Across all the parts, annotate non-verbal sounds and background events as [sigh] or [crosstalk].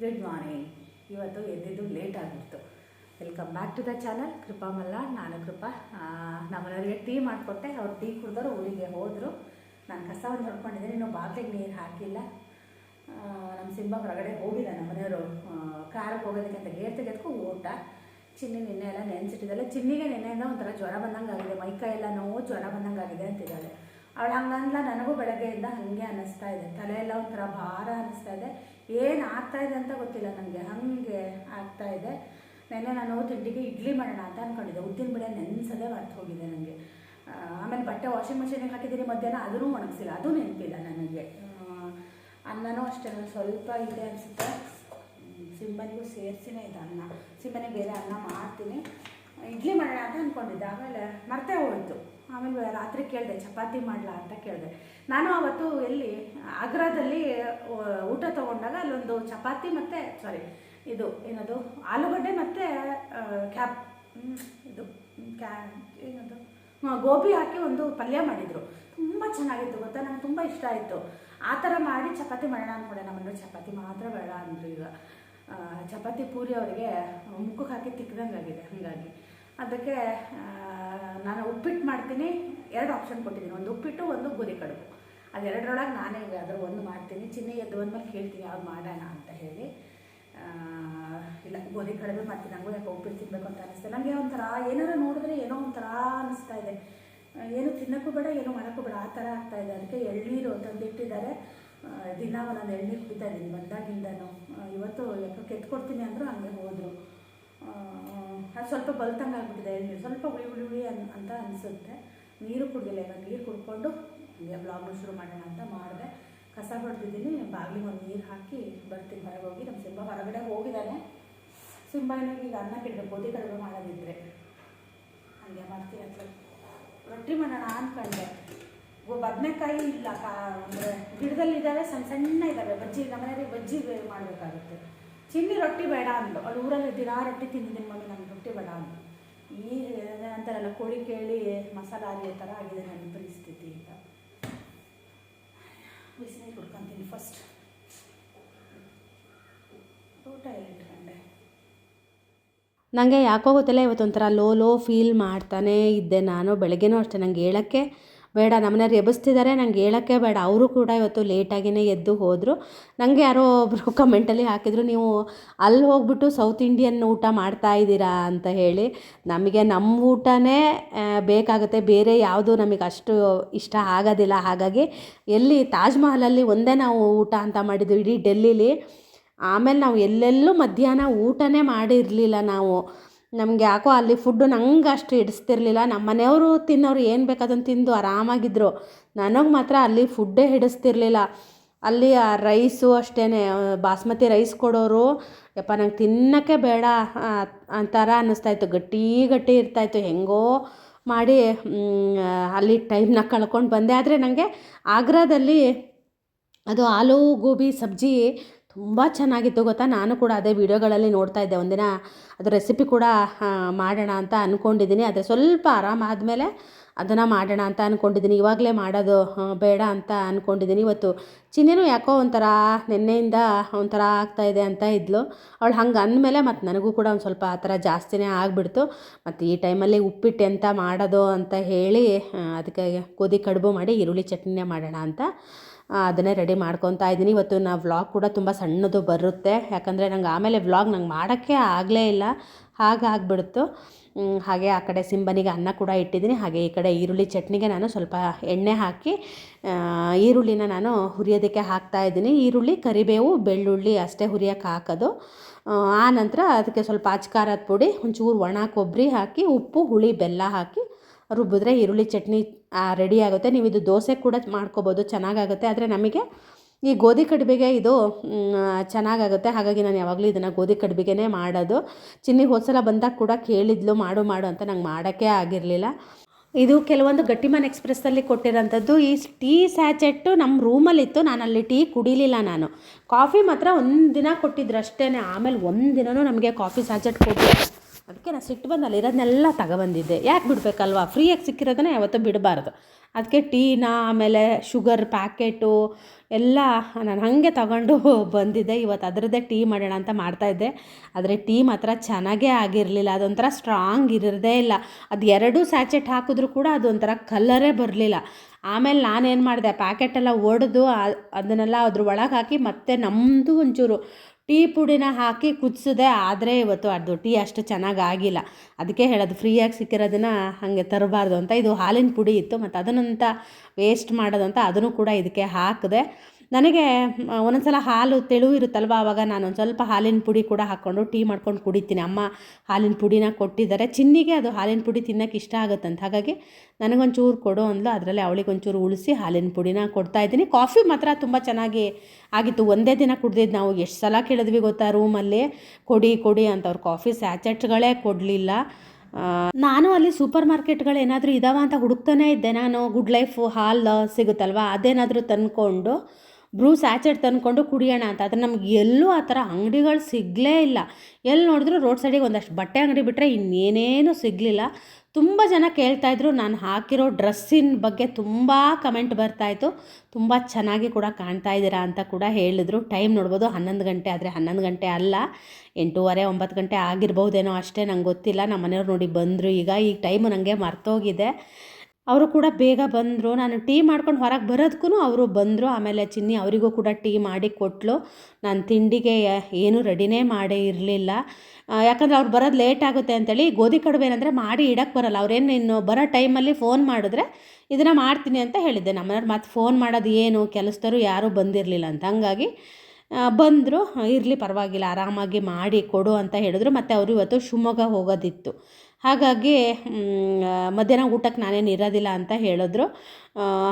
good morning ಇವತ್ತು ಎದ್ದಿದ್ದು late ಆಗಿತ್ತು. Welcome back to the channel Krupa Malla, ನಾನು ಕೃಪಾ. ನಮ್ಮನೆಯವರಿಗೆ ಟೀ ಮಾಡಿಕೊಟ್ಟೆ. ಅವ್ರು ಟೀ ಕುಡಿದವರು ಊರಿಗೆ ಹೋದರು. ನಾನು ಕಸವನ್ನು ನೋಡ್ಕೊಂಡಿದ್ದೀನಿ ಇನ್ನೂ ಬಾಗಿಲಿಗೆ ನೀರು ಹಾಕಿಲ್ಲ. ನಮ್ಮ ಸಿಂಬ ಹೊರಗಡೆ ಹೋಗಿಲ್ಲ ನಮ್ಮನೆಯವರು ಕಾರಕ್ಕೆ ಹೋಗೋದಕ್ಕೆ ಅಂತ ಗೇರ್ ತೆಗೆದಕ್ಕೂ ಊಟ. ಚಿನ್ನಿ ನಿನ್ನೆ ಎಲ್ಲ ನೆನೆಸಿಟ್ಟಿದ್ದಾಳೆ. ಚಿನ್ನಿಗೆ ನಿನ್ನೆಯಿಂದ ಒಂಥರ ಜ್ವರ ಬಂದಂಗೆ ಆಗಿದೆ ಮೈಕೈ ಎಲ್ಲ ನೋವು, ಜ್ವರ ಬಂದಂಗೆ ಆಗಿದೆ ಅಂತಿದ್ದಾಳೆ. ಅವಳು ಹಂಗಂದ್ಲ ನನಗೂ ಬೆಳಗ್ಗೆಯಿಂದ ಹಾಗೆ ಅನ್ನಿಸ್ತಾ ಇದೆ. ತಲೆಯೆಲ್ಲ ಒಂಥರ ಭಾರ ಅನ್ನಿಸ್ತಾ ಇದೆ. ಏನು ಆಗ್ತಾ ಇದೆ ಅಂತ ಗೊತ್ತಿಲ್ಲ ನನಗೆ ಹಾಗೆ ಆಗ್ತಾ ಇದೆ. ನೆನ್ನೆ ನಾನು ತಿಂಡಿಗೆ ಇಡ್ಲಿ ಮಾಡೋಣ ಅಂತ ಅಂದ್ಕೊಂಡಿದ್ದೆ ಉದ್ದಿನ ಬೇಳೆ ನೆನೆಸೋದೇ ಮರ್ತು ಹೋಗಿದೆ ನನಗೆ ಆಮೇಲೆ ಬಟ್ಟೆ ವಾಷಿಂಗ್ ಮಿಷಿನಿಗೆ ಹಾಕಿದ್ದೀನಿ ಮಧ್ಯಾಹ್ನ. ಅದೂ ಒಣಗಿಸಿಲ್ಲ. ಅದು ನೆನಪಿಲ್ಲ ನನಗೆ. ಅನ್ನನೂ ಅಷ್ಟೇ. ನಾನು ಸ್ವಲ್ಪ ಇದೆ ಅನಿಸುತ್ತೆ. ಸಿಂಬನಿಗೂ ಸೇರ್ಸಿನೇ ಇದೆ ಅನ್ನ. ಸಿಂಬನಿಗೆ ಬೇರೆ ಅನ್ನ ಮಾಡ್ತೀನಿ. ಇಡ್ಲಿ ಮಾಡೋಣ ಅಂತ ಅಂದ್ಕೊಂಡಿದ್ದೆ ಆಮೇಲೆ ಮರ್ತೇ ಹೋಯಿತು. ಆಮೇಲೆ ರಾತ್ರಿ ಕೇಳಿದೆ, ಚಪಾತಿ ಮಾಡಲಾ ಅಂತ ಕೇಳಿದೆ. ನಾನು ಅವತ್ತು ಎಲ್ಲಿ, ಆಗ್ರಾದಲ್ಲಿ ಊಟ ತೊಗೊಂಡಾಗ ಅಲ್ಲೊಂದು ಚಪಾತಿ ಮತ್ತು ಸಾರಿ ಇದು ಏನದು, ಆಲೂಗಡ್ಡೆ ಮತ್ತು ಕ್ಯಾಪ್ ಇದು, ಕ್ಯಾ, ಏನದು ಗೋಬಿ ಹಾಕಿ ಒಂದು ಪಲ್ಯ ಮಾಡಿದರು. ತುಂಬ ಚೆನ್ನಾಗಿತ್ತು, ಗೊತ್ತಾ? ನಂಗೆ ತುಂಬ ಇಷ್ಟ ಆಯಿತು. ಆ ಥರ ಮಾಡಿ ಚಪಾತಿ ಮಾಡೋಣ ಅಂದ್ಕೊಂಡೆ. ನಮ್ಮನ್ನು ಚಪಾತಿ ಮಾತ್ರ ಬೇಡ ಅಂದರು ಈಗ. ಚಪಾತಿ ಪೂರಿ ಅವರಿಗೆ ಮುಖಕ್ಕೆ ಹಾಕಿ ತಿಕ್ಕದಂಗೆ ಆಗಿದೆ ಹಾಗಾಗಿ. ಅದಕ್ಕೆ ನಾನು ಉಪ್ಪಿಟ್ಟು ಮಾಡ್ತೀನಿ. ಎರಡು ಆಪ್ಷನ್ ಕೊಟ್ಟಿದ್ದೀನಿ. ಒಂದು ಉಪ್ಪಿಟ್ಟು, ಒಂದು ಗೋಧಿ ಕಡುಬು. ಅದೆರಡರೊಳಗೆ ನಾನೇ ಅದರ ಒಂದು ಮಾಡ್ತೀನಿ. ಚಿನ್ನಿ ಎದ್ದು ಬಂದ್ಮೇಲೆ ಕೇಳ್ತೀನಿ, ಯಾವ್ದು ಮಾಡೋಣ ಅಂತ ಹೇಳಿ. ಇಲ್ಲ, ಗೋಧಿ ಕಡುಬು ಮಾಡ್ತೀನಿ ನಂಗೂ ಯಾಕೆ ಉಪ್ಪಿಟ್ಟು ತಿನ್ನಬೇಕು ಅಂತ ಅನಿಸ್ತು ನನಗೆ ಒಂಥರ ಏನಾರು ನೋಡಿದ್ರೆ ಏನೋ ಒಂಥರ ಅನಿಸ್ತಾ ಇದೆ. ಏನು ತಿನ್ನೋಕ್ಕೂ ಬೇಡ, ಏನು ಮಾಡೋಕ್ಕೂ ಬೇಡ. ಆ ಥರ ಆಗ್ತಾ ಇದೆ. ಅದಕ್ಕೆ ಎಳ್ನೀರು ತಂದಿಟ್ಟಿದ್ದಾರೆ ದಿನ ಒಂದೊಂದು ಎಳ್ನೀರು ಕುಡಿತಾ ಇದ್ದೀನಿ. ಬಂದಾಗಿಂದನೂ. ಇವತ್ತು ಯಾಕೋ ಕೆತ್ಕೊಡ್ತೀನಿ ಅಂದರು ಹಂಗೆ ಹೋದರು. ಅದು ಸ್ವಲ್ಪ ಬಲ್ತಂಗೆ ಆಗ್ಬಿಟ್ಟಿದೆ. ಎಳ್ನೀರು ಸ್ವಲ್ಪ ಹುಳಿ ಹುಳಿ ಹುಳಿ ಅನ್, ಅಂತ ಅನಿಸುತ್ತೆ. ನೀರು ಕುಡಿದಿಲ್ಲ ಈಗ ನೀರು ಕುಡ್ಕೊಂಡು ಹೀಗೆ ಬ್ಲಾಗ್ನ ಶುರು ಮಾಡೋಣ ಅಂತ ಮಾಡಿದೆ. ಕಸ ಹೊಡೆದಿದ್ದೀನಿ, ಬಾಗಿಲಿಗೆ ಒಂದು ನೀರು ಹಾಕಿ ಬರ್ತೀನಿ, ಹೊರಗೆ ಹೋಗಿ. ನಮ್ಮ ಸಿಂಬ ಹೊರಗಡೆ ಹೋಗಿದ್ದಾನೆ ಸಿಂಬನಿಗೆ ಈಗ ಅನ್ನ ಕೆಡಬೇಕು, ಗೋಧಿ ಕಡಿಮೆ ಮಾಡೋದಿದ್ರೆ. ಹಂಗೆ ಮಾಡ್ತೀನಿ ಅಂತ ರೊಟ್ಟಿ ಮಾಡೋಣ ಅಂದ್ಕೊಂಡೆ ಬದನೆಕಾಯಿ ಇಲ್ಲ ಕಾ, ಅಂದರೆ ಗಿಡದಲ್ಲಿದ್ದಾವೆ ಸಣ್ಣ ಸಣ್ಣ ಇದ್ದಾವೆ ಬಜ್ಜಿ ನಮ್ಮನೆಯಲ್ಲಿ ಬಜ್ಜಿ ಬೇರೆ ಮಾಡಬೇಕಾಗುತ್ತೆ. ಚಿನ್ನಿ ರೊಟ್ಟಿ ಬೇಡ ಅಂದ್ಲು. ಅಲ್ಲಿ ಊರಲ್ಲಿ ದಿನಾ ರೊಟ್ಟಿ ತಿಂದಿದ್ದೀನಿ ಮಮ್ಮಿ ನನಗೆ ರೊಟ್ಟಿ ಬೇಡ ಅಂದ್ಲು. ಈ ಅಂತಾರಲ್ಲ, ಕೋಳಿ ಕೇಳಿ ಮಸಾಲ ಆರಿಯೋ ಥರ ಆಗಿದೆ ನನ್ನ ಪರಿಸ್ಥಿತಿ ಅಂತ. ಬಿಸಿನೀರು ಕುಡ್ಕೊತೀನಿ ಫಸ್ಟ್ ಊಟ ಇಟ್ಕೊಂಡೆ ನನಗೆ ಯಾಕೋ ಗೊತ್ತಿಲ್ಲ, ಇವತ್ತೊಂಥರ ಲೋ ಲೋ ಫೀಲ್ ಮಾಡ್ತಾನೇ ಇದ್ದೆ ನಾನು. ಬೆಳಗ್ಗೆನೂ ಅಷ್ಟೇ, ನಂಗೆ ಹೇಳೋಕ್ಕೆ ಬೇಡ ನಮ್ಮನೆಯವ್ರು ಎಬ್ಬಿಸ್ತಿದ್ದಾರೆ ನಂಗೆ ಹೇಳೋಕ್ಕೆ ಬೇಡ. ಅವರು ಕೂಡ ಇವತ್ತು ಲೇಟಾಗಿಯೇ ಎದ್ದು ಹೋದರು. ನನಗೆ ಯಾರೋ ಒಬ್ಬರು ಕಮೆಂಟಲ್ಲಿ [laughs] ಹಾಕಿದರು, ನೀವು ಅಲ್ಲಿ ಹೋಗ್ಬಿಟ್ಟು ಸೌತ್ ಇಂಡಿಯನ್ ಊಟ ಮಾಡ್ತಾ ಇದ್ದೀರಾ? ಅಂತ ಹೇಳಿ. ನಮಗೆ ನಮ್ಮ ಊಟನೇ ಬೇಕಾಗುತ್ತೆ. ಬೇರೆ ಯಾವುದು ನಮಗೆ ಅಷ್ಟು ಇಷ್ಟ ಆಗೋದಿಲ್ಲ. ಹಾಗಾಗಿ ಎಲ್ಲಿ ತಾಜ್ ಮಹಲಲ್ಲಿ ಒಂದೇ ನಾವು ಊಟ ಅಂತ ಮಾಡಿದ್ದು ಇಡೀ ಡೆಲ್ಲಿಲಿ. ಆಮೇಲೆ ನಾವು ಎಲ್ಲೆಲ್ಲೂ ಮಧ್ಯಾಹ್ನ ಊಟನೇ ಮಾಡಿರಲಿಲ್ಲ ನಾವು. ನಮಗೆ ಯಾಕೋ ಅಲ್ಲಿ ಫುಡ್ಡು ನಂಗೆ ಅಷ್ಟು ಹಿಡಿಸ್ತಿರ್ಲಿಲ್ಲ. ನಮ್ಮ ಮನೆಯವರು ತಿನ್ನೋರು ಏನು ಬೇಕಾದನ್ನು ತಿಂದು ಆರಾಮಾಗಿದ್ದರು ನನಗೆ ಮಾತ್ರ ಅಲ್ಲಿ ಫುಡ್ಡೇ ಹಿಡಿಸ್ತಿರ್ಲಿಲ್ಲ. ಅಲ್ಲಿ ಆ ರೈಸು ಅಷ್ಟೇ ಬಾಸ್ಮತಿ ರೈಸ್ ಕೊಡೋರು, ಯಪ್ಪ ನಂಗೆ ತಿನ್ನೋಕ್ಕೆ ಬೇಡ ಅಂತಾರ ಒಂಥರ ಅನ್ನಿಸ್ತಾಯಿತ್ತು ಗಟ್ಟಿ ಗಟ್ಟಿ ಇರ್ತಾಯಿತ್ತು ಹೆಂಗೋ ಮಾಡಿ ಅಲ್ಲಿ ಟೈಮ್ನ ಕಳ್ಕೊಂಡು ಬಂದೆ. ಆದರೆ ನನಗೆ ಆಗ್ರಾದಲ್ಲಿ ಅದು ಆಲೂ ಗೋಬಿ ಸಬ್ಜಿ ತುಂಬ ಚೆನ್ನಾಗಿತ್ತು ಗೊತ್ತಾ? ನಾನು ಕೂಡ ಅದೇ ವೀಡಿಯೋಗಳಲ್ಲಿ ನೋಡ್ತಾ ಇದ್ದೆ. ಒಂದಿನ ಅದು ರೆಸಿಪಿ ಕೂಡ ಮಾಡೋಣ ಅಂತ ಅಂದ್ಕೊಂಡಿದ್ದೀನಿ ಆದರೆ ಸ್ವಲ್ಪ ಆರಾಮಾದಮೇಲೆ ಅದನ್ನು ಮಾಡೋಣ ಅಂತ ಅಂದ್ಕೊಂಡಿದ್ದೀನಿ ಇವಾಗಲೇ ಮಾಡೋದು ಬೇಡ ಅಂತ ಅಂದ್ಕೊಂಡಿದ್ದೀನಿ ಇವತ್ತು ಚಿನ್ನೇನು ಯಾಕೋ ಒಂಥರ ನಿನ್ನೆಯಿಂದ ಒಂಥರ ಆಗ್ತಾಯಿದೆ ಅಂತ ಇದ್ಲು. ಅವಳು ಹಂಗೆ ಅಂದಮೇಲೆ ಮತ್ತು ನನಗೂ ಕೂಡ ಒಂದು ಸ್ವಲ್ಪ ಆ ಥರ ಜಾಸ್ತಿನೇ ಆಗಿಬಿಡ್ತು. ಮತ್ತು ಈ ಟೈಮಲ್ಲಿ ಉಪ್ಪಿಟ್ಟು ಎಂತ ಮಾಡೋದು ಅಂತ ಹೇಳಿ ಅದಕ್ಕೆ ಗೋಧಿ ಕಡುಬು ಮಾಡಿ ಈರುಳ್ಳಿ ಚಟ್ನಿನೇ ಮಾಡೋಣ ಅಂತ ಅದನ್ನೇ ರೆಡಿ ಮಾಡ್ಕೊತಾ ಇದ್ದೀನಿ. ಇವತ್ತು ನಾ ವ್ಲಾಗ್ ಕೂಡ ತುಂಬ ಸಣ್ಣದು ಬರುತ್ತೆ. ಯಾಕಂದರೆ ನಂಗೆ ಆಮೇಲೆ ವ್ಲಾಗ್ ನಂಗೆ ಮಾಡೋಕ್ಕೆ ಆಗಲೇ ಇಲ್ಲ. ಹಾಗಾಗ್ಬಿಡ್ತು ಹಾಗೆ ಆ ಕಡೆ ಸಿಂಬನಿಗೆ ಅನ್ನ ಕೂಡ ಇಟ್ಟಿದ್ದೀನಿ. ಹಾಗೆ ಈ ಕಡೆ ಈರುಳ್ಳಿ ಚಟ್ನಿಗೆ ನಾನು ಸ್ವಲ್ಪ ಎಣ್ಣೆ ಹಾಕಿ ಈರುಳ್ಳಿನ ನಾನು ಹುರಿಯೋದಕ್ಕೆ ಹಾಕ್ತಾ ಇದ್ದೀನಿ. ಈರುಳ್ಳಿ ಕರಿಬೇವು ಬೆಳ್ಳುಳ್ಳಿ ಅಷ್ಟೇ ಹುರಿಯೋಕೆ ಹಾಕೋದು. ಆ, ನಂತರ ಅದಕ್ಕೆ ಸ್ವಲ್ಪ ಅಚ್ಕಾರದ ಪುಡಿ ಒಂಚೂರು ಒಣ ಕೊಬ್ಬರಿ ಹಾಕಿ ಉಪ್ಪು ಹುಳಿ ಬೆಲ್ಲ ಹಾಕಿ ರುಬ್ಬಿದ್ರೆ ಈರುಳ್ಳಿ ಚಟ್ನಿ ರೆಡಿ ಆಗುತ್ತೆ. ನೀವು ಇದು ದೋಸೆ ಕೂಡ ಮಾಡ್ಕೋಬೋದು, ಚೆನ್ನಾಗಾಗುತ್ತೆ. ಆದರೆ ನಮಗೆ ಈ ಗೋಧಿ ಕಡುಬಿಗೆ ಇದು ಚೆನ್ನಾಗಾಗುತ್ತೆ. ಹಾಗಾಗಿ ನಾನು ಯಾವಾಗಲೂ ಇದನ್ನು ಗೋಧಿ ಕಡುಬಿಗೆ ಮಾಡೋದು. ಚಿನ್ನಿ ಹೋದ್ಸಲ ಬಂದಾಗ ಕೂಡ ಕೇಳಿದ್ಲು, ಮಾಡು ಮಾಡು ಅಂತ ನಂಗೆ ಮಾಡೋಕ್ಕೆ ಆಗಿರಲಿಲ್ಲ. ಇದು ಕೆಲವೊಂದು ಗಟ್ಟಿಮನ್ ಎಕ್ಸ್ಪ್ರೆಸ್ಸಲ್ಲಿ ಕೊಟ್ಟಿರೋಂಥದ್ದು. ಈ ಟೀ ಸ್ಯಾಚೆಟ್ಟು ನಮ್ಮ ರೂಮಲ್ಲಿತ್ತು. ನಾನು ಅಲ್ಲಿ ಟೀ ಕುಡಿಲಿಲ್ಲ ನಾನು. ಕಾಫಿ ಮಾತ್ರ ಒಂದು ದಿನ ಕೊಟ್ಟಿದ್ರು ಅಷ್ಟೇ ಆಮೇಲೆ ಒಂದು ದಿನವೂ ನಮಗೆ ಕಾಫಿ ಸ್ಯಾಚೆಟ್ ಕೊಟ್ಟಿಲ್ಲ ಅದಕ್ಕೆ ನಾನು ಸಿಟ್ಟು ಬಂದಲ್ಲಿ ಇರೋದನ್ನೆಲ್ಲ ತಗೊಬಂದಿದ್ದೆ. ಯಾಕೆ ಬಿಡಬೇಕಲ್ವಾ? ಫ್ರೀಯಾಗಿ ಸಿಕ್ಕಿರೋದನ್ನ ಯಾವತ್ತೂ ಬಿಡಬಾರ್ದು. ಅದಕ್ಕೆ ಟೀನ, ಆಮೇಲೆ ಶುಗರ್ ಪ್ಯಾಕೆಟು, ಎಲ್ಲ ನಾನು ಹಾಗೆ ತಗೊಂಡು [laughs] ಬಂದಿದ್ದೆ. ಇವತ್ತು ಅದರದ್ದೇ ಟೀ ಮಾಡೋಣ ಅಂತ ಮಾಡ್ತಾಯಿದ್ದೆ ಆದರೆ ಟೀ ಮಾತ್ರ ಚೆನ್ನಾಗೇ ಆಗಿರಲಿಲ್ಲ. ಅದೊಂಥರ ಸ್ಟ್ರಾಂಗ್ ಇರೋದೇ ಇಲ್ಲ. ಅದು ಎರಡೂ ಸ್ಯಾಚೆಟ್ ಹಾಕಿದ್ರೂ ಕೂಡ ಅದೊಂಥರ ಕಲ್ಲರೇ ಬರಲಿಲ್ಲ. ಆಮೇಲೆ ನಾನೇನು ಮಾಡಿದೆ ಪ್ಯಾಕೆಟೆಲ್ಲ ಒಡೆದು ಅದನ್ನೆಲ್ಲ ಅದ್ರ ಒಳಗೆ ಹಾಕಿ ಮತ್ತೆ ನಮ್ಮದು ಒಂಚೂರು ಟೀ ಪುಡಿನ ಹಾಕಿ ಕುದಿಸಿದೆ, ಆದರೆ ಇವತ್ತು ಅದು ಟೀ ಅಷ್ಟು ಚೆನ್ನಾಗಿ ಆಗಿಲ್ಲ. ಅದಕ್ಕೆ ಹೇಳೋದು, ಫ್ರೀಯಾಗಿ ಸಿಕ್ಕಿರೋದನ್ನು ಹಾಗೆ ತರಬಾರ್ದು ಅಂತ. ಇದು ಹಾಲಿನ ಪುಡಿ ಇತ್ತು, ಮತ್ತು ಅದನ್ನಂತ ವೇಸ್ಟ್ ಮಾಡೋದು ಅಂತ ಅದನ್ನು ಕೂಡ ಇದಕ್ಕೆ ಹಾಕಿದೆ ನನಗೆ ಒಂದೊಂದ್ಸಲ ಹಾಲು ತೆಳು ಇರುತ್ತಲ್ವ? ಆವಾಗ ನಾನು ಒಂದು ಸ್ವಲ್ಪ ಹಾಲಿನ ಪುಡಿ ಕೂಡ ಹಾಕ್ಕೊಂಡು ಟೀ ಮಾಡ್ಕೊಂಡು ಕುಡಿತೀನಿ. ಅಮ್ಮ ಹಾಲಿನ ಪುಡಿನ ಕೊಟ್ಟಿದ್ದಾರೆ. ಚಿನ್ನಿಗೆ ಅದು ಹಾಲಿನ ಪುಡಿ ತಿನ್ನೋಕೆ ಇಷ್ಟ ಆಗುತ್ತಂತ. ಹಾಗಾಗಿ ನನಗೊಂಚೂರು ಕೊಡು ಅಂದ್ಲು. ಅದರಲ್ಲಿ ಅವಳಿಗೆ ಒಂಚೂರು ಉಳಿಸಿ ಹಾಲಿನ ಪುಡಿನ ಕೊಡ್ತಾ ಇದ್ದೀನಿ. ಕಾಫಿ ಮಾತ್ರ ತುಂಬ ಚೆನ್ನಾಗಿ ಆಗಿತ್ತು. ಒಂದೇ ದಿನ ಕುಡ್ದಿದ್ದು ನಾವು ಎಷ್ಟು ಸಲ ಕೇಳಿದ್ವಿ ಗೊತ್ತಾ ರೂಮಲ್ಲಿ? ಕೊಡಿ ಕೊಡಿ ಅಂತ ಅವ್ರು ಕಾಫಿ ಸ್ಯಾಚೆಟ್ಗಳೇ ಕೊಡಲಿಲ್ಲ. ನಾನು ಅಲ್ಲಿ ಸೂಪರ್ ಮಾರ್ಕೆಟ್ಗಳು ಏನಾದರೂ ಇದಾವ ಅಂತ ಹುಡುಕ್ತಾನೇ ಇದ್ದೆ. ನಾನು ಗುಡ್ ಲೈಫ್ ಹಾಲ್ ಸಿಗುತ್ತಲ್ವ? ಅದೇನಾದರೂ ತಂದ್ಕೊಂಡು ಬ್ರೂ ಸ್ಯಾಚೆಟ್ ತಂದ್ಕೊಂಡು ಕುಡಿಯೋಣ ಅಂತ. ಆದರೆ ನಮ್ಗೆ ಎಲ್ಲೂ ಆ ಥರ ಅಂಗಡಿಗಳು ಸಿಗಲೇ ಇಲ್ಲ. ಎಲ್ಲಿ ನೋಡಿದ್ರು ರೋಡ್ ಸೈಡಿಗೆ ಒಂದಷ್ಟು ಬಟ್ಟೆ ಅಂಗಡಿ ಬಿಟ್ಟರೆ ಇನ್ನೇನೇನು ಸಿಗಲಿಲ್ಲ. ತುಂಬ ಜನ ಕೇಳ್ತಾಯಿದ್ರು ನಾನು ಹಾಕಿರೋ ಡ್ರೆಸ್ಸಿನ ಬಗ್ಗೆ ತುಂಬ ಕಮೆಂಟ್ ಬರ್ತಾಯಿತ್ತು ತುಂಬ ಚೆನ್ನಾಗಿ ಕೂಡ ಕಾಣ್ತಾ ಇದ್ದೀರಾ ಅಂತ ಕೂಡ ಹೇಳಿದ್ರು. ಟೈಮ್ ನೋಡ್ಬೋದು ಹನ್ನೊಂದು ಗಂಟೆ ಆದರೆ ಹನ್ನೊಂದು ಗಂಟೆ ಅಲ್ಲ. ಎಂಟೂವರೆ, ಒಂಬತ್ತು ಗಂಟೆ ಆಗಿರ್ಬೋದೇನೋ ಅಷ್ಟೇ, ನಂಗೆ ಗೊತ್ತಿಲ್ಲ. ನಮ್ಮ ಮನೆಯವ್ರು ನೋಡಿ ಬಂದರು ಈಗ. ಈ ಟೈಮು ನನಗೆ ಮರ್ತೋಗಿದೆ. ಅವರು ಕೂಡ ಬೇಗ ಬಂದರು. ನಾನು ಟೀ ಮಾಡ್ಕೊಂಡು ಹೊರಗೆ ಬರೋದಕ್ಕೂ ಅವರು ಬಂದರು. ಆಮೇಲೆ ಚಿನ್ನಿ ಅವರಿಗೂ ಕೂಡ ಟೀ ಮಾಡಿ ಕೊಟ್ಟಳು ನಾನು ತಿಂಡಿಗೆ ಏನೂ ರೆಡಿನೇ ಮಾಡೇ ಇರಲಿಲ್ಲ. ಯಾಕಂದರೆ ಅವ್ರು ಬರೋದು ಲೇಟ್ ಆಗುತ್ತೆ ಅಂತೇಳಿ ಗೋಧಿ ಕಡುಬು ಏನಂದರೆ ಮಾಡಿ ಇಡಕ್ಕೆ ಬರಲ್ಲ. ಅವ್ರೇನು ಇನ್ನು ಬರೋ ಟೈಮಲ್ಲಿ ಫೋನ್ ಮಾಡಿದ್ರೆ ಇದನ್ನು ಮಾಡ್ತೀನಿ ಅಂತ ಹೇಳಿದ್ದೆ. ನಮ್ಮನೆಯವ್ರು ಮತ್ತೆ ಫೋನ್ ಮಾಡೋದು ಏನು, ಕೆಲಸದವರು ಯಾರೂ ಬಂದಿರಲಿಲ್ಲ ಅಂತ. ಹಂಗಾಗಿ ಬಂದರು. ಇರಲಿ ಪರವಾಗಿಲ್ಲ, ಆರಾಮಾಗಿ ಮಾಡಿ ಕೊಡು ಅಂತ ಹೇಳಿದ್ರು. ಮತ್ತು ಅವರು ಇವತ್ತು ಶಿವಮೊಗ್ಗ ಹೋಗೋದಿತ್ತು. ಹಾಗಾಗಿ ಮಧ್ಯಾಹ್ನ ಊಟಕ್ಕೆ ನಾನೇನು ಇರೋದಿಲ್ಲ ಅಂತ ಹೇಳಿದ್ರು.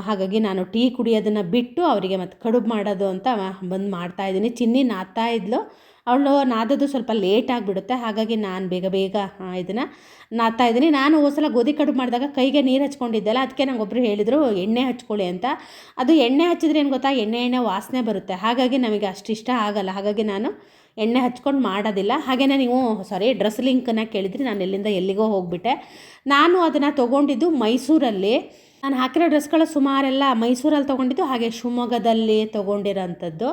ಹಾಗಾಗಿ ನಾನು ಟೀ ಕುಡಿಯೋದನ್ನು ಬಿಟ್ಟು ಅವರಿಗೆ ಮತ್ತು ಕಡುಬು ಮಾಡೋದು ಅಂತ ಬಂದು ಮಾಡ್ತಾಯಿದ್ದೀನಿ ಚಿನ್ನಿ ನಾದ್ತಾ ಇದ್ಲು. ಅವಳು ನಾದೋದು ಸ್ವಲ್ಪ ಲೇಟ್ ಆಗಿಬಿಡುತ್ತೆ. ಹಾಗಾಗಿ ನಾನು ಬೇಗ ಬೇಗ ಇದನ್ನು ನಾದ್ತಾ ಇದ್ದೀನಿ. ನಾನು ಸಲ ಗೋಧಿ ಕಡುಬು ಮಾಡಿದಾಗ ಕೈಗೆ ನೀರು ಹಚ್ಕೊಂಡಿದ್ದೆಲ್ಲ, ಅದಕ್ಕೆ ಒಬ್ಬರು ಹೇಳಿದರು, ಎಣ್ಣೆ ಹಚ್ಕೊಳ್ಳಿ ಅಂತ. ಅದು ಎಣ್ಣೆ ಹಚ್ಚಿದ್ರೆ ಏನು ಗೊತ್ತಾ, ಎಣ್ಣೆ ಎಣ್ಣೆ ವಾಸನೆ ಬರುತ್ತೆ. ಹಾಗಾಗಿ ನಮಗೆ ಅಷ್ಟು ಇಷ್ಟ ಆಗಲ್ಲ. ಹಾಗಾಗಿ ನಾನು ಎಣ್ಣೆ ಹಚ್ಕೊಂಡು ಮಾಡೋದಿಲ್ಲ. ಹಾಗೆಯೇ ನೀವು ಸಾರಿ ಡ್ರೆಸ್ ಲಿಂಕನ್ನು ಕೇಳಿದ್ರಿ, ನಾನು ಎಲ್ಲಿಂದ ಎಲ್ಲಿಗೋ ಹೋಗಿಬಿಟ್ಟೆ. ನಾನು ಅದನ್ನು ತೊಗೊಂಡಿದ್ದು ಮೈಸೂರಲ್ಲಿ. ನಾನು ಹಾಕಿರೋ ಡ್ರೆಸ್ಗಳು ಸುಮಾರೆಲ್ಲ ಮೈಸೂರಲ್ಲಿ ತೊಗೊಂಡಿದ್ದು, ಹಾಗೆ ಶಿವಮೊಗ್ಗದಲ್ಲಿ ತೊಗೊಂಡಿರೋಂಥದ್ದು.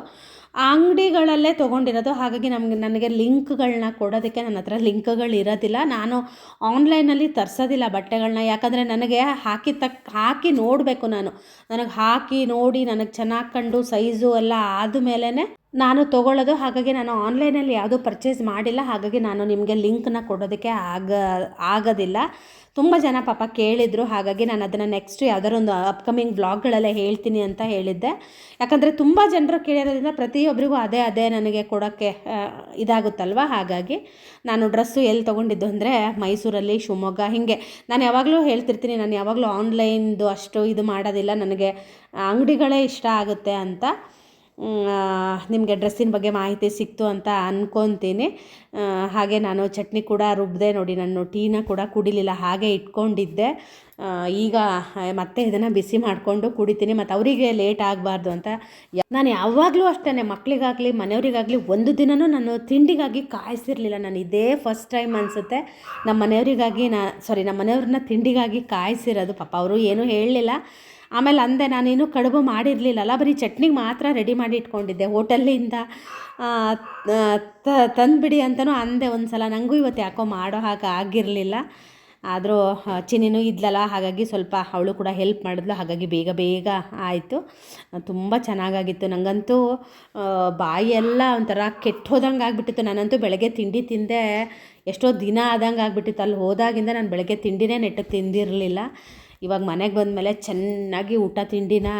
ಆ ಅಂಗಡಿಗಳಲ್ಲೇ ತೊಗೊಂಡಿರೋದು. ಹಾಗಾಗಿ ನಮಗೆ, ನನಗೆ ಲಿಂಕ್ಗಳನ್ನ ಕೊಡೋದಕ್ಕೆ ನನ್ನ ಹತ್ರ ಲಿಂಕ್ಗಳು ಇರೋದಿಲ್ಲ. ನಾನು ಆನ್ಲೈನಲ್ಲಿ ತರಿಸೋದಿಲ್ಲ ಬಟ್ಟೆಗಳನ್ನ ಯಾಕಂದರೆ ನನಗೆ ಹಾಕಿ ತಕ್, ಹಾಕಿ ನೋಡಬೇಕು ನಾನು. ನನಗೆ ಹಾಕಿ ನೋಡಿ, ನನಗೆ ಚೆನ್ನಾಗಿ ಕಂಡು, ಸೈಜು ಎಲ್ಲ ಆದಮೇಲೆ ನಾನು ತೊಗೊಳ್ಳೋದು, ಹಾಗಾಗಿ ನಾನು ಆನ್ಲೈನಲ್ಲಿ ಯಾವುದೂ ಪರ್ಚೇಸ್ ಮಾಡಿಲ್ಲ, ಹಾಗಾಗಿ ನಾನು ನಿಮಗೆ ಲಿಂಕ್ನ ಕೊಡೋದಕ್ಕೆ ಆಗ, ಆಗೋದಿಲ್ಲ. ತುಂಬ ಜನ ಪಾಪ ಕೇಳಿದರು, ಹಾಗಾಗಿ ನಾನು ಅದನ್ನು ನೆಕ್ಸ್ಟ್ ಯಾವ್ದಾದ್ರು ಒಂದು ಅಪ್ಕಮಿಂಗ್ ವ್ಲಾಗ್ಗಳಲ್ಲೇ ಹೇಳ್ತೀನಿ ಅಂತ ಹೇಳಿದ್ದೆ. ಯಾಕಂದರೆ ತುಂಬ ಜನರು ಕೇಳಿರೋದ್ರಿಂದ ಪ್ರತಿಯೊಬ್ಬರಿಗೂ ಅದೇ ಅದೇ ನನಗೆ ಕೊಡೋಕ್ಕೆ ಇದಾಗುತ್ತಲ್ವ? ಹಾಗಾಗಿ ನಾನು ಡ್ರೆಸ್ಸು ಎಲ್ಲಿ ತೊಗೊಂಡಿದ್ದು ಅಂದರೆ ಮೈಸೂರಲ್ಲಿ, ಶಿವಮೊಗ್ಗ, ಹೀಗೆ. ನಾನು ಯಾವಾಗಲೂ ಹೇಳ್ತಿರ್ತೀನಿ, ನಾನು ಯಾವಾಗಲೂ ಆನ್ಲೈನ್ದು ಅಷ್ಟು ಇದು ಮಾಡೋದಿಲ್ಲ, ನನಗೆ ಅಂಗಡಿಗಳೇ ಇಷ್ಟ ಆಗುತ್ತೆ ಅಂತ. ನಿಮಗೆ ಡ್ರೆಸ್ಸಿನ ಬಗ್ಗೆ ಮಾಹಿತಿ ಸಿಕ್ತು ಅಂತ ಅಂದ್ಕೊತೀನಿ ಹಾಗೆ ನಾನು ಚಟ್ನಿ ಕೂಡ ರುಬ್ಬಿದೆ ನೋಡಿ, ನಾನು ಟೀನ ಕೂಡ ಕುಡಿಲಿಲ್ಲ, ಹಾಗೆ ಇಟ್ಕೊಂಡಿದ್ದೆ. ಈಗ ಮತ್ತೆ ಇದನ್ನು ಬಿಸಿ ಮಾಡಿಕೊಂಡು ಕುಡಿತೀನಿ. ಮತ್ತು ಅವರಿಗೆ ಲೇಟ್ ಆಗಬಾರ್ದು ಅಂತ ನಾನು ಯಾವಾಗಲೂ ಅಷ್ಟೇ ಮಕ್ಕಳಿಗಾಗಲಿ ಮನೆಯವರಿಗಾಗಲಿ ಒಂದು ದಿನವೂ ನಾನು ತಿಂಡಿಗಾಗಿ ಕಾಯಿಸಿರಲಿಲ್ಲ. ನಾನು ಇದೇ ಫಸ್ಟ್ ಟೈಮ್ ಅನಿಸುತ್ತೆ. ನಮ್ಮ ಮನೆಯವರಿಗಾಗಿ ನಾ ಸಾರಿ ನಮ್ಮ ಮನೆಯವ್ರನ್ನ ತಿಂಡಿಗಾಗಿ ಕಾಯಿಸಿರೋದು. ಪಾಪ, ಅವರು ಏನೂ ಹೇಳಲಿಲ್ಲ. ಆಮೇಲೆ ಅಂದೆ ನಾನೇನು ಕಡುಬು ಮಾಡಿರಲಿಲ್ಲಲ್ಲ, ಬರೀ ಚಟ್ನಿಗೆ ಮಾತ್ರ ರೆಡಿ ಮಾಡಿ ಇಟ್ಕೊಂಡಿದ್ದೆ. ಹೋಟೆಲ್ಲಿಂದ ತಂದುಬಿಡಿ ಅಂತಲೂ ಅಂದೆ ಒಂದು ಸಲ ನನಗೂ ಇವತ್ತು ಯಾಕೋ ಮಾಡೋ ಹಾಗೆ ಆಗಿರಲಿಲ್ಲ. ಆದರೂ ಚಿನ್ನಿನೂ ಇದ್ಲಲ್ಲ, ಹಾಗಾಗಿ ಸ್ವಲ್ಪ ಅವಳು ಕೂಡ ಹೆಲ್ಪ್ ಮಾಡಿದ್ಲು. ಹಾಗಾಗಿ ಬೇಗ ಬೇಗ ಆಯಿತು. ತುಂಬ ಚೆನ್ನಾಗಾಗಿತ್ತು. ನನಗಂತೂ ಬಾಯೆಲ್ಲ ಒಂಥರ ಕೆಟ್ಟು ಹೋದಂಗೆ ಆಗಿಬಿಟ್ಟಿತ್ತು. ನಾನಂತೂ ಬೆಳಗ್ಗೆ ತಿಂಡಿ ತಿಂದೆ, ಎಷ್ಟೋ ದಿನ ಆದಂಗೆ ಆಗಿಬಿಟ್ಟಿತ್ತು. ಅಲ್ಲಿ ಹೋದಾಗಿಂದ ನಾನು ಬೆಳಗ್ಗೆ ತಿಂಡಿನೇ ನೆಟ್ಟಗೆ ತಿಂದಿರಲಿಲ್ಲ. ಇವಾಗ ಮನೆಗೆ ಬಂದಮೇಲೆ ಚೆನ್ನಾಗಿ ಊಟ ತಿಂಡಿನ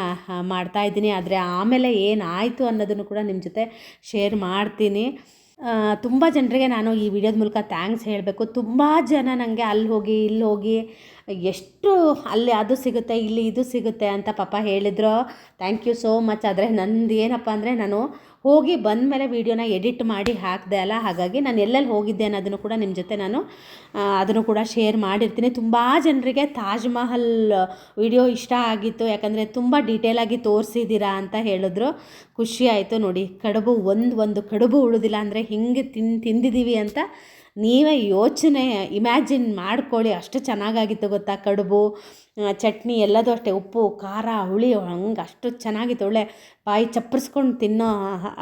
ಮಾಡ್ತಾಯಿದ್ದೀನಿ ಆದರೆ ಆಮೇಲೆ ಏನಾಯಿತು ಅನ್ನೋದನ್ನು ಕೂಡ ನಿಮ್ಮ ಜೊತೆ ಶೇರ್ ಮಾಡ್ತೀನಿ. ತುಂಬ ಜನರಿಗೆ ನಾನು ಈ ವಿಡಿಯೋದ ಮೂಲಕ ಥ್ಯಾಂಕ್ಸ್ ಹೇಳಬೇಕು. ತುಂಬ ಜನ ನನಗೆ ಅಲ್ಲಿ ಹೋಗಿ, ಇಲ್ಲಿ ಹೋಗಿ, ಎಷ್ಟು ಅಲ್ಲಿ ಅದು ಸಿಗುತ್ತೆ, ಇಲ್ಲಿ ಇದು ಸಿಗುತ್ತೆ ಅಂತ ಪಾಪ ಹೇಳಿದ್ರು. Thank you so much. ಆದರೆ ನಂದು ಏನಪ್ಪ ಅಂದರೆ ನಾನು ಹೋಗಿ ಬಂದ ಮೇಲೆ ವೀಡಿಯೋನ ಎಡಿಟ್ ಮಾಡಿ ಹಾಕಿದೆ ಅಲ್ಲ, ಹಾಗಾಗಿ ನಾನು ಎಲ್ಲೆಲ್ಲಿ ಹೋಗಿದ್ದೆ ಅನ್ನೋದನ್ನು ಕೂಡ ನಿಮ್ಮ ಜೊತೆ ನಾನು ಅದನ್ನು ಕೂಡ ಶೇರ್ ಮಾಡಿರ್ತೀನಿ. ತುಂಬ ಜನರಿಗೆ ತಾಜ್ ಮಹಲ್ ವಿಡಿಯೋ ಇಷ್ಟ ಆಗಿತ್ತು. ಯಾಕಂದರೆ ತುಂಬ ಡೀಟೇಲಾಗಿ ತೋರಿಸಿದ್ದೀರಾ ಅಂತ ಹೇಳಿದ್ರು. ಖುಷಿ ಆಯಿತು ನೋಡಿ. ಕಡುಬು ಒಂದು ಒಂದು ಕಡುಬು ಉಳಿದಿಲ್ಲ ಅಂದರೆ ಹಿಂಗೆ ತಿನ್ ತಿಂದಿದ್ದೀವಿ ಅಂತ ನೀವೇ ಯೋಚನೆ ಇಮ್ಯಾಜಿನ್ ಮಾಡ್ಕೊಳ್ಳಿ, ಅಷ್ಟು ಚೆನ್ನಾಗಾಗಿತ್ತು ಗೊತ್ತಾ ಕಡುಬು ಚಟ್ನಿ ಎಲ್ಲದೂ ಅಷ್ಟೇ, ಉಪ್ಪು, ಖಾರ, ಹುಳಿ, ಹಂಗೆ ಅಷ್ಟು ಚೆನ್ನಾಗಿತ್ತು, ಒಳ್ಳೆ ಬಾಯಿ ಚಪ್ಪರಿಸ್ಕೊಂಡು ತಿನ್ನೋ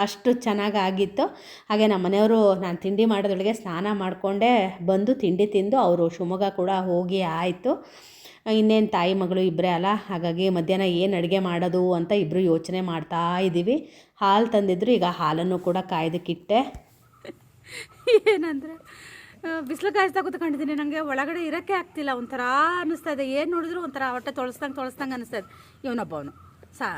ಅಷ್ಟು ಚೆನ್ನಾಗಾಗಿತ್ತು. ಹಾಗೆ ನಮ್ಮ ಮನೆಯವರು, ನಾನು ತಿಂಡಿ ಮಾಡೋದ್ರೊಳಗೆ ಸ್ನಾನ ಮಾಡಿಕೊಂಡೇ ಬಂದು ತಿಂಡಿ ತಿಂದು ಅವರು ಶಿವಮೊಗ್ಗ ಕೂಡ ಹೋಗಿ ಆಯಿತು. ಇನ್ನೇನು ತಾಯಿ ಮಗಳು ಇಬ್ಬರೇ ಅಲ್ಲ, ಹಾಗಾಗಿ ಮಧ್ಯಾಹ್ನ ಏನು ಅಡುಗೆ ಮಾಡೋದು ಅಂತ ಇಬ್ಬರು ಯೋಚನೆ ಮಾಡ್ತಾ ಇದ್ದೀವಿ ಹಾಲು ತಂದಿದ್ರು, ಈಗ ಹಾಲನ್ನು ಕೂಡ ಕಾಯ್ದಕ್ಕಿಟ್ಟೆ ಏನಂದರೆ ಬಿಸಿಲು ಕಾಯಿಸ್ತಾ ಕೂತ್ಕೊಂಡಿದ್ದೀನಿ ನನಗೆ ಒಳಗಡೆ ಇರೋಕ್ಕೆ ಆಗ್ತಿಲ್ಲ. ಒಂಥರ ಅನ್ನಿಸ್ತಾ ಇದೆ. ಏನು ನೋಡಿದ್ರು ಒಂಥರ ಹೊಟ್ಟೆ ತೊಳಸ್ದಂಗೆ ತೊಳಸ್ದಂಗೆ ಅನ್ನಿಸ್ತಾ ಇದೆ. ಇವನೊಬ್ಬವನು. ಸಾ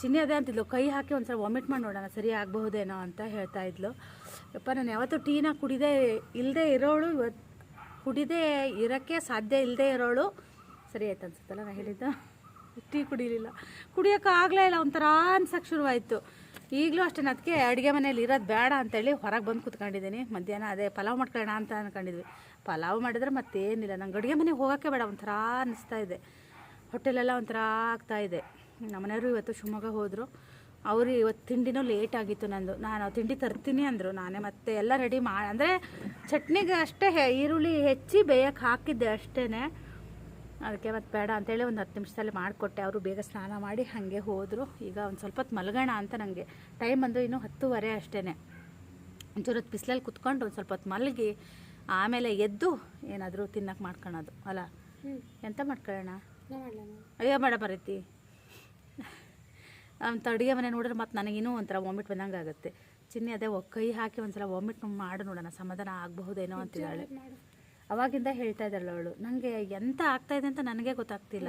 ಚಿನ್ನೆ ಅದೇ ಅಂತಿದ್ಲು. ಕೈ ಹಾಕಿ ಒಂಥರ ವಾಮಿಟ್ ಮಾಡಿ ನೋಡೋಣ. ಸರಿ ಆಗಬಹುದೇನೋ ಅಂತ ಹೇಳ್ತಾ ಇದ್ಲು. ಯಪ್ಪ, ನಾನು ಯಾವತ್ತೂ ಟೀನ ಕುಡಿದೇ ಇಲ್ಲದೆ ಇರೋಳು. ಇವತ್ತು ಕುಡಿದೇ ಇರೋಕ್ಕೆ ಸಾಧ್ಯ ಇಲ್ಲದೆ ಇರೋಳು. ಸರಿ ಆಯ್ತು ಅನ್ಸುತ್ತಲ್ಲ ನಾನು ಹೇಳಿದ್ದು? ಟೀ ಕುಡಿಲಿಲ್ಲ. ಕುಡಿಯೋಕ್ಕಾಗಲೇ ಇಲ್ಲ. ಒಂಥರ ಅನ್ಸಕ್ಕೆ ಶುರುವಾಯಿತು. ಈಗಲೂ ಅಷ್ಟೇ ಅದಕ್ಕೆ ಅಡುಗೆ ಮನೇಲಿ ಇರೋದು ಬೇಡ ಅಂತೇಳಿ ಹೊರಗೆ ಬಂದು ಕೂತ್ಕೊಂಡಿದ್ದೀನಿ. ಮಧ್ಯಾಹ್ನ ಅದೇ ಪಲಾವ್ ಮಾಡ್ಕೊಳ್ಳೋಣ ಅಂತ ಅಂದ್ಕೊಂಡಿದ್ವಿ ಪಲಾವ್ ಮಾಡಿದ್ರೆ ಮತ್ತೇನಿಲ್ಲ. ನಂಗೆ ಅಡುಗೆ ಮನೆಗೆ ಹೋಗೋಕ್ಕೆ ಬೇಡ, ಒಂಥರ ಅನ್ನಿಸ್ತಾ ಇದೆ. ಹೋಟೆಲೆಲ್ಲ ಒಂಥರ ಆಗ್ತಾ ಇದೆ. ನಮ್ಮನೆಯವರು ಇವತ್ತು ಶಿವಮೊಗ್ಗ ಹೋದರು. ಅವರು ಇವತ್ತು ತಿಂಡಿನೂ ಲೇಟ್ ಆಗಿತ್ತು ನಂದು. ನಾನು ತಿಂಡಿ ತರ್ತೀನಿ ಅಂದರು. ನಾನೇ ಮತ್ತೆ ಎಲ್ಲ ರೆಡಿ ಮಾ ಅಂದರೆ ಚಟ್ನಿಗೆ ಅಷ್ಟೇ ಈರುಳ್ಳಿ ಹೆಚ್ಚಿ ಬೇಯಕ್ಕೆ ಹಾಕಿದ್ದೆ ಅಷ್ಟೇ ಅದಕ್ಕೆ ಮತ್ತು ಬೇಡ ಅಂತೇಳಿ ಒಂದು ಹತ್ತು ನಿಮಿಷದಲ್ಲಿ ಮಾಡಿಕೊಟ್ಟೆ. ಅವರು ಬೇಗ ಸ್ನಾನ ಮಾಡಿ ಹಾಗೆ ಹೋದರು. ಈಗ ಒಂದು ಸ್ವಲ್ಪ ಹೊತ್ತು ಮಲಗೋಣ ಅಂತ ನನಗೆ ಟೈಮ್ ಬಂದು ಇನ್ನೂ ಹತ್ತುವರೆ ಅಷ್ಟೇ ಒಂಚೂರು ಹೊತ್ತು ಬಿಸಿಲಲ್ಲಿ ಕುತ್ಕೊಂಡು ಒಂದು ಸ್ವಲ್ಪ ಹೊತ್ತು ಮಲಗಿ ಆಮೇಲೆ ಎದ್ದು ಏನಾದರೂ ತಿನ್ನಕ್ಕೆ ಮಾಡ್ಕೊಳೋದು. ಅಲ್ಲ? ಎಂತ ಮಾಡ್ಕೊಳ್ಳೋಣ? ಅಯ್ಯೋ ಬೇಡ ಬರೈತಿ ಅಂತ ಅಡುಗೆ ಮನೆ ನೋಡಿದ್ರೆ ಮತ್ತು ನನಗಿನ್ನೂ ಒಂಥರ ವಾಮಿಟ್ ಬಂದಂಗೆ ಆಗುತ್ತೆ. ಚಿನ್ನಿ ಅದೇ ಕೈ ಹಾಕಿ ಒಂದ್ಸಲ ವಾಮಿಟ್ ಮಾಡು ನೋಡೋಣ. ಸಮಾಧಾನ ಆಗಬಹುದೇನೋ ಅಂತಿದ್ದಾಳೆ. ಅವಾಗಿಂದ ಹೇಳ್ತಾ ಇದ್ದಾಳೆ ಅವಳು. ನನಗೆ ಎಂತ ಆಗ್ತಾ ಇದೆ ಅಂತ ನನಗೆ ಗೊತ್ತಾಗ್ತಿಲ್ಲ.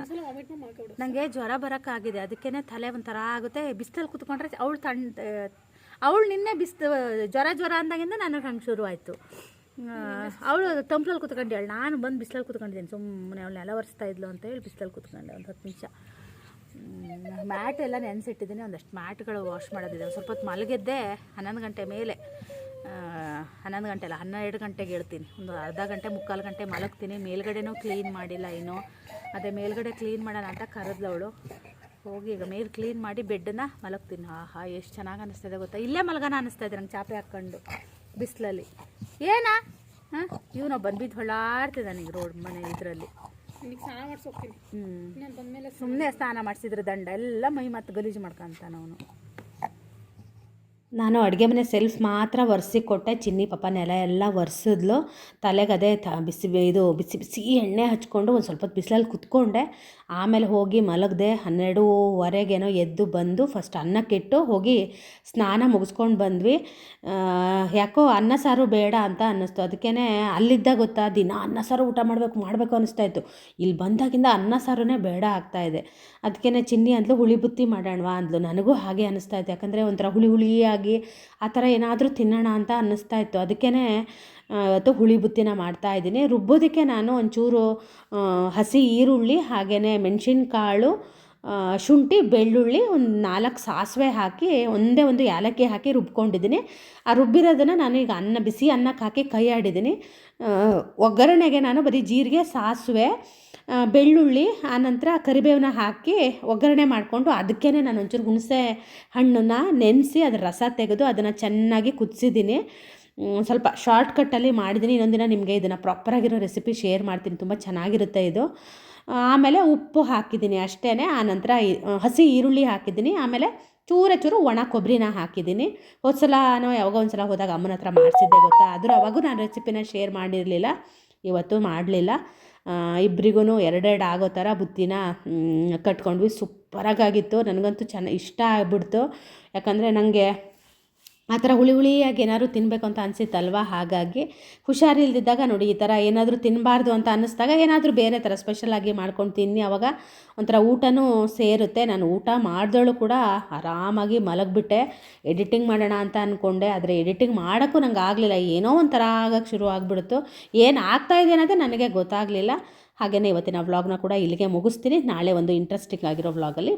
ನನಗೆ ಜ್ವರ ಬರೋಕ್ಕಾಗಿದೆ. ಅದಕ್ಕೇನೆ ತಲೆ ಒಂಥರ ಆಗುತ್ತೆ. ಬಿಸಿಲಲ್ಲಿ ಕುತ್ಕೊಂಡ್ರೆ ಅವಳು ತಣ್ಣ ಅವಳು ನಿನ್ನೆ ಬಿಸ್, ಜ್ವರ ಜ್ವರ ಅಂದಾಗಿಂದ ನನಗೆ ಹಂಗೆ ಶುರು ಆಯಿತು. ಅವಳು ತಂಪ್ಲಲ್ಲಿ ಕುತ್ಕೊಂಡೇಳು ನಾನು ಬಂದು ಬಿಸ್ಲಲ್ಲಿ ಕುತ್ಕೊಂಡಿದ್ದೀನಿ. ಸುಮ್ಮನೆ ಅವಳು ನೆಲ ಒರೆಸ್ತಾ ಇದ್ಲು ಅಂತ ಹೇಳಿ ಬಿಸಿಲಲ್ಲಿ ಕುತ್ಕೊಂಡೆ ಒಂದು ಹತ್ತು ನಿಮಿಷ. ಮ್ಯಾಟ್ ಎಲ್ಲ ನೆನೆಸಿಟ್ಟಿದ್ದೀನಿ. ಒಂದಷ್ಟು ಮ್ಯಾಟ್ಗಳು ವಾಶ್ ಮಾಡೋದಿದೆ. ಸ್ವಲ್ಪ ಹೊತ್ತು ಮಲಗಿದ್ದೆ ಹನ್ನೊಂದು ಗಂಟೆ ಮೇಲೆ. ಹನ್ನೊಂದು ಗಂಟೆ ಅಲ್ಲ ಹನ್ನೆರಡು ಗಂಟೆಗೆ ಹೇಳ್ತೀನಿ. ಒಂದು ಅರ್ಧ ಗಂಟೆ ಮುಕ್ಕಾಲು ಗಂಟೆ ಮಲಗ್ತೀನಿ. ಮೇಲ್ಗಡೆನೂ ಕ್ಲೀನ್ ಮಾಡಿಲ್ಲ ಇನ್ನು. ಅದೇ ಮೇಲ್ಗಡೆ ಕ್ಲೀನ್ ಮಾಡೋಣ ಅಂತ ಕರೆದ್ಲವಳು. ಹೋಗಿ ಈಗ ಮೇಲೆ ಕ್ಲೀನ್ ಮಾಡಿ ಬೆಡ್ಡನ್ನ ಮಲಗ್ತೀನಿ. ಆಹಾ ಎಷ್ಟು ಚೆನ್ನಾಗಿ ಅನ್ನಿಸ್ತಿದೆ ಗೊತ್ತಾ? ಇಲ್ಲೇ ಮಲಗಣ ಅನ್ನಿಸ್ತಾ ಇದೆ ನಂಗೆ ಚಾಪೆ ಹಾಕ್ಕೊಂಡು ಬಿಸಿಲಲ್ಲಿ. ಏನಾ? ಹಾಂ? ಇವನು ಬಂದ್ಬಿದ್ದು ಹೊಳ್ಳಾಡ್ತಿದ್ದಾನೆ ಈಗ ರೋಡ್ ಮನೆ ಇದರಲ್ಲಿ. ಸ್ನಾನ ಮಾಡಿಸೋಗ್ತೀನಿ ಹ್ಞೂ ಸುಮ್ಮನೆ ಸ್ನಾನ ಮಾಡಿಸಿದ್ರೆ ದಂಡ. ಎಲ್ಲ ಮೈ ಮತ್ತು ಗಲೀಜು ಮಾಡ್ಕೊಂತಾನ ಅವನು. ನಾನು ಅಡುಗೆ ಮನೆ ಸೆಲ್ಫ್ ಮಾತ್ರ ಒರೆಸಿ ಕೊಟ್ಟೆ, ಚಿನ್ನಿ ಪಾಪ ನೆಲ ಎಲ್ಲ ಒರೆಸಿದ್ಲು. ತಲೆಗೆ ಅದೇ ತ, ಬಿಸಿ ಇದು ಬಿಸಿ ಬಿಸಿ ಎಣ್ಣೆ ಹಚ್ಕೊಂಡು ಒಂದು ಸ್ವಲ್ಪ ಬಿಸಿಲಲ್ಲಿ ಕುತ್ಕೊಂಡೆ. ಆಮೇಲೆ ಹೋಗಿ ಮಲಗದೆ, ಹನ್ನೆರಡೂವರೆಗೇನೋ ಎದ್ದು ಬಂದು ಫಸ್ಟ್ ಅನ್ನಕ್ಕಿಟ್ಟು ಹೋಗಿ ಸ್ನಾನ ಮುಗಿಸ್ಕೊಂಡು ಬಂದ್ವಿ. ಯಾಕೋ ಅನ್ನ ಸಾರು ಬೇಡ ಅಂತ ಅನ್ನಿಸ್ತು. ಅದಕ್ಕೇ ಅಲ್ಲಿದ್ದ ಗೊತ್ತಾ, ದಿನ ಅನ್ನ ಸಾರು ಊಟ ಮಾಡಬೇಕು ಮಾಡಬೇಕು ಅನ್ನಿಸ್ತಾ ಇತ್ತು. ಇಲ್ಲಿ ಬಂದಾಗಿಂದ ಅನ್ನ ಸಾರುನೇ ಬೇಡ ಇದೆ. ಅದಕ್ಕೇ ಚಿನ್ನಿ ಅಂದ್ಲು, ಹುಳಿ ಬುತ್ತಿ ಮಾಡೋಣವಾ ಅಂದ್ಲು. ನನಗೂ ಹಾಗೆ ಅನ್ನಿಸ್ತಾ ಇತ್ತು. ಯಾಕಂದರೆ ಒಂಥರ ಹುಳಿ ಹುಳಿಯಾಗಿ ಆ ಥರ ಏನಾದರೂ ತಿನ್ನೋಣ ಅಂತ ಅನ್ನಿಸ್ತಾ ಇತ್ತು. ಅದಕ್ಕೇ ಇವತ್ತು ಹುಳಿ ಬುತ್ತಿನ ಮಾಡ್ತಾ ಇದ್ದೀನಿ. ರುಬ್ಬೋದಕ್ಕೆ ನಾನು ಒಂಚೂರು ಹಸಿ ಈರುಳ್ಳಿ ಹಾಗೇ ಮೆಣಸಿನ್ಕಾಳು ಶುಂಠಿ, ಬೆಳ್ಳುಳ್ಳಿ ಒಂದು ನಾಲ್ಕು ಸಾಸಿವೆ ಹಾಕಿ, ಒಂದೇ ಒಂದು ಏಲಕ್ಕಿ ಹಾಕಿ ರುಬ್ಕೊಂಡಿದ್ದೀನಿ. ಆ ರುಬ್ಬಿರೋದನ್ನು ನಾನು ಈಗ ಅನ್ನ, ಬಿಸಿ ಅನ್ನಕ್ಕೆ ಹಾಕಿ ಕೈ ಆಡಿದ್ದೀನಿ ಒಗ್ಗರಣೆಗೆ ನಾನು ಬರೀ ಜೀರಿಗೆ, ಸಾಸಿವೆ ಬೆಳ್ಳುಳ್ಳಿ ಆನಂತರ ಕರಿಬೇವನ್ನ ಹಾಕಿ ಒಗ್ಗರಣೆ ಮಾಡಿಕೊಂಡು ಅದಕ್ಕೇ ನಾನು ಒಂಚೂರು ಹುಣಸೆ ಹಣ್ಣನ್ನು ನೆನೆಸಿ ಅದ್ರ ರಸ ತೆಗೆದು ಅದನ್ನು ಚೆನ್ನಾಗಿ ಕುದಿಸಿದ್ದೀನಿ. ಸ್ವಲ್ಪ ಶಾರ್ಟ್ಕಟ್ಟಲ್ಲಿ ಮಾಡಿದ್ದೀನಿ. ಇನ್ನೊಂದಿನ ನಿಮಗೆ ಇದನ್ನು ಪ್ರಾಪರಾಗಿರೋ ರೆಸಿಪಿ ಶೇರ್ ಮಾಡ್ತೀನಿ. ತುಂಬ ಚೆನ್ನಾಗಿರುತ್ತೆ ಇದು. ಆಮೇಲೆ ಉಪ್ಪು ಹಾಕಿದ್ದೀನಿ ಅಷ್ಟೇ ಆನಂತರ ಹಸಿ ಈರುಳ್ಳಿ ಹಾಕಿದ್ದೀನಿ. ಆಮೇಲೆ ಚೂರ ಚೂರು ಒಣ ಕೊಬ್ಬರಿನ ಹಾಕಿದ್ದೀನಿ. ಹೋದ ಸಲನೋ ಯಾವಾಗ ಒಂದು ಸಲ ಹೋದಾಗ ಅಮ್ಮನ ಹತ್ರ ಮಾಡಿಸಿದ್ದೆ ಗೊತ್ತಾ? ಆದರೂ ಅವಾಗೂ ನಾನು ರೆಸಿಪಿನ ಶೇರ್ ಮಾಡಿರಲಿಲ್ಲ. ಇವತ್ತು ಮಾಡಲಿಲ್ಲ. ಇಬ್ಬರಿಗೂ ಎರಡೆರಡು ಆಗೋ ಥರ ಬುತ್ತಿನ ಕಟ್ಕೊಂಡ್ವಿ. ಸೂಪರಾಗಿತ್ತು ನನಗಂತೂ ಚೆನ್ನ ಇಷ್ಟ ಆಗ್ಬಿಡ್ತು. ಯಾಕಂದರೆ ನನಗೆ ಆ ಥರ ಹುಳಿ ಹುಳಿಯಾಗಿ ಏನಾದ್ರು ತಿನ್ನಬೇಕು ಅಂತ ಅನಿಸಿತ್ತಲ್ವ? ಹಾಗಾಗಿ ಹುಷಾರಿಲ್ದಿದ್ದಾಗ ನೋಡಿ ಈ ಥರ ಏನಾದರೂ ತಿನ್ನಬಾರ್ದು ಅಂತ ಅನ್ನಿಸ್ದಾಗ ಏನಾದರೂ ಬೇರೆ ಥರ ಸ್ಪೆಷಲಾಗಿ ಮಾಡ್ಕೊಂಡು ತಿನ್ನಿ. ಅವಾಗ ಒಂಥರ ಊಟನೂ ಸೇರುತ್ತೆ. ನಾನು ಊಟ ಮಾಡಿದಳು ಕೂಡ ಆರಾಮಾಗಿ ಮಲಗಿಬಿಟ್ಟೆ. ಎಡಿಟಿಂಗ್ ಮಾಡೋಣ ಅಂತ ಅಂದ್ಕೊಂಡೆ ಆದರೆ ಎಡಿಟಿಂಗ್ ಮಾಡೋಕ್ಕೂ ನಂಗೆ ಆಗಲಿಲ್ಲ. ಏನೋ ಒಂಥರ ಆಗಕ್ಕೆ ಶುರು ಆಗಿಬಿಡ್ತು. ಏನು ಆಗ್ತಾಯಿದೆ ಅನ್ನೋದೇ ನನಗೆ ಗೊತ್ತಾಗಲಿಲ್ಲ. ಹಾಗೆಯೇ ಇವತ್ತಿನ ವ್ಲಾಗ್ನ ಕೂಡ ಇಲ್ಲಿಗೆ ಮುಗಿಸ್ತೀನಿ. ನಾಳೆ ಒಂದು ಇಂಟ್ರೆಸ್ಟಿಂಗ್ ಆಗಿರೋ ವ್ಲಾಗಲ್ಲಿ